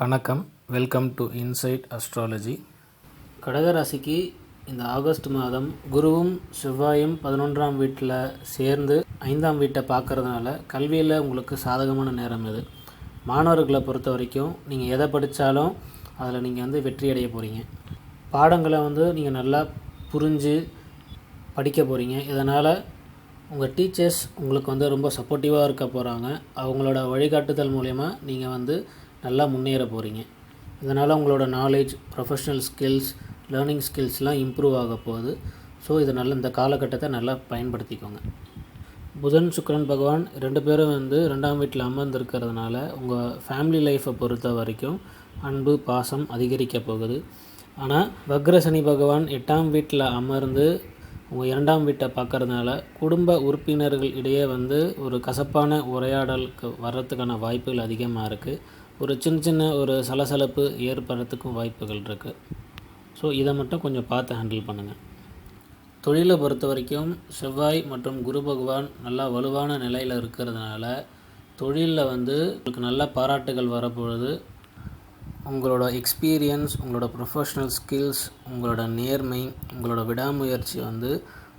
வணக்கம். Welcome to inside astrology கடகராசிக்கு இந்த ஆகஸ்ட் மாதம் குருவும் செவ்வாயும் பதினொன்றாம் வீட்டில் சேர்ந்து ஐந்தாம் வீட்டை பார்க்கறதுனால கல்வியில் உங்களுக்கு சாதகமான நேரம் இது. மாணவர்களை பொறுத்த வரைக்கும் நீங்கள் எதை படித்தாலும் அதில் நீங்கள் வந்து வெற்றி அடைய போகிறீங்க பாடங்களை வந்து நீங்கள் நல்லா புரிஞ்சு படிக்க போகிறீங்க இதனால் உங்கள் டீச்சர்ஸ் உங்களுக்கு வந்து ரொம்ப சப்போர்ட்டிவாக இருக்க போகிறாங்க அவங்களோட வழிகாட்டுதல் மூலயமா நீங்கள் வந்து நல்லா முன்னேற போகிறீங்க இதனால் உங்களோட நாலேஜ் ப்ரொஃபஷ்னல் ஸ்கில்ஸ் லேர்னிங் ஸ்கில்ஸ்லாம் இம்ப்ரூவ் ஆக போகுது. ஸோ இது நல்ல இந்த காலகட்டத்தை நல்லா பயன்படுத்திக்கோங்க. புதன் சுக்ரன் பகவான் ரெண்டு பேரும் வந்து ரெண்டாம் வீட்டில் அமர்ந்திருக்கிறதுனால உங்கள் ஃபேமிலி லைஃப்பை பொறுத்த வரைக்கும் அன்பு பாசம் அதிகரிக்க போகுது. ஆனால் வக்ர சனி பகவான் எட்டாம் வீட்டில் அமர்ந்து உங்கள் இரண்டாம் வீட்டை பார்க்கறதுனால குடும்ப உறுப்பினர்கள் இடையே வந்து ஒரு கசப்பான உரையாடலுக்கு வர்றதுக்கான வாய்ப்புகள் அதிகமாக இருக்குது ஒரு சின்ன சின்ன ஒரு சலசலப்பு ஏற்படுறதுக்கும் வாய்ப்புகள் இருக்குது ஸோ இதை மட்டும் கொஞ்சம் பார்த்து ஹேண்டில் பண்ணுங்கள் தொழிலை பொறுத்த வரைக்கும் செவ்வாய் மற்றும் குரு பகவான் நல்லா வலுவான நிலையில் இருக்கிறதுனால தொழிலில் வந்து உங்களுக்கு நல்ல பாராட்டுகள் வரப்பொழுது உங்களோட எக்ஸ்பீரியன்ஸ் உங்களோட ப்ரொஃபஷ்னல் ஸ்கில்ஸ் உங்களோட நேர்மை உங்களோட விடாமுயற்சி வந்து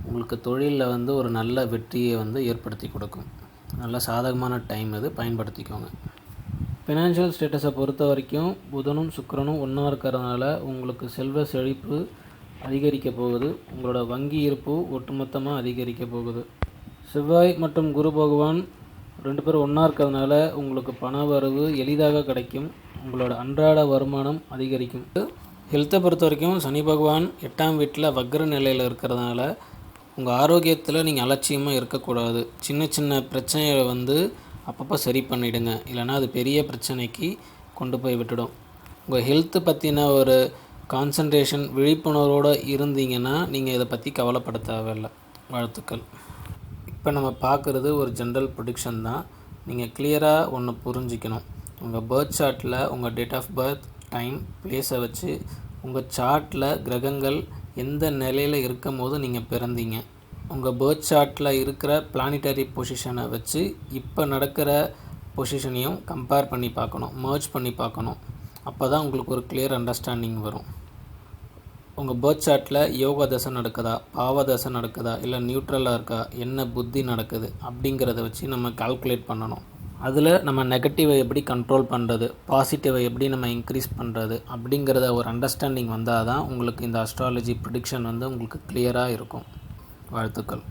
உங்களுக்கு தொழிலில் வந்து ஒரு நல்ல வெற்றியை வந்து ஏற்படுத்தி கொடுக்கும். நல்ல சாதகமான டைம் இது பயன்படுத்திக்கோங்க. ஃபினான்ஷியல் ஸ்டேட்டஸை பொறுத்த வரைக்கும் புதனும் சுக்கிரனும் ஒன்றா இருக்கிறதுனால உங்களுக்கு செல்வ செழிப்பு அதிகரிக்க போகுது. உங்களோட வங்கி இருப்பு ஒட்டுமொத்தமாக அதிகரிக்க போகுது. செவ்வாய் மற்றும் குரு பகவான் ரெண்டு பேரும் ஒன்றா இருக்கிறதுனால உங்களுக்கு பண வரவு எளிதாக கிடைக்கும். உங்களோட அன்றாட வருமானம் அதிகரிக்கும். ஹெல்த்தை பொறுத்த வரைக்கும் சனி பகவான் எட்டாம் வீட்டில் வக்ர நிலையில் இருக்கிறதுனால உங்கள் ஆரோக்கியத்தில் நீங்கள் அலட்சியமாக இருக்கக்கூடாது. சின்ன சின்ன பிரச்சனைகளை வந்து அப்பப்போ சரி பண்ணிவிடுங்க இல்லைன்னா அது பெரிய பிரச்சனைக்கு கொண்டு போய் விட்டுடும். உங்கள் ஹெல்த்து பற்றின ஒரு கான்சன்ட்ரேஷன் விழிப்புணர்வோடு இருந்தீங்கன்னா நீங்கள் இதை பற்றி கவலைப்பட தேவையில்லை. வாழ்த்துக்கள். இப்போ நம்ம பார்க்குறது ஒரு ஜென்ரல் ப்ரொடிக்ஷன் தான். நீங்கள் கிளியராக ஒன்று புரிஞ்சிக்கணும். உங்கள் பர்த் சார்ட்டில் உங்கள் டேட் ஆஃப் பர்த் டைம் பிளேஸை வச்சு உங்கள் சார்ட்டில் கிரகங்கள் எந்த நிலையில் இருக்கும் போது நீங்கள் பிறந்தீங்க. உங்கள் பேர்த் சார்ட்டில் இருக்கிற பிளானிட்டரி பொசிஷனை வச்சு இப்போ நடக்கிற பொசிஷனையும் கம்பேர் பண்ணி பார்க்கணும் மர்ஜ் பண்ணி பார்க்கணும். அப்போ தான் உங்களுக்கு ஒரு கிளியர் அண்டர்ஸ்டாண்டிங் வரும். உங்கள் பேர்த் சார்ட்டில் யோகா தசை நடக்குதா பாவ தசை நடக்குதா இல்லை நியூட்ரலாக இருக்கா என்ன புத்தி நடக்குது அப்படிங்கிறத வச்சு நம்ம கால்குலேட் பண்ணணும். அதில் நம்ம நெகட்டிவை எப்படி கண்ட்ரோல் பண்ணுறது பாசிட்டிவை எப்படி நம்ம இன்க்ரீஸ் பண்ணுறது அப்படிங்கிறத ஒரு அண்டர்ஸ்டாண்டிங் வந்தால் தான் உங்களுக்கு இந்த அஸ்ட்ராலஜி ப்ரிடிக்ஷன் வந்து உங்களுக்கு கிளியராக இருக்கும். வாழ்த்துக்கள்.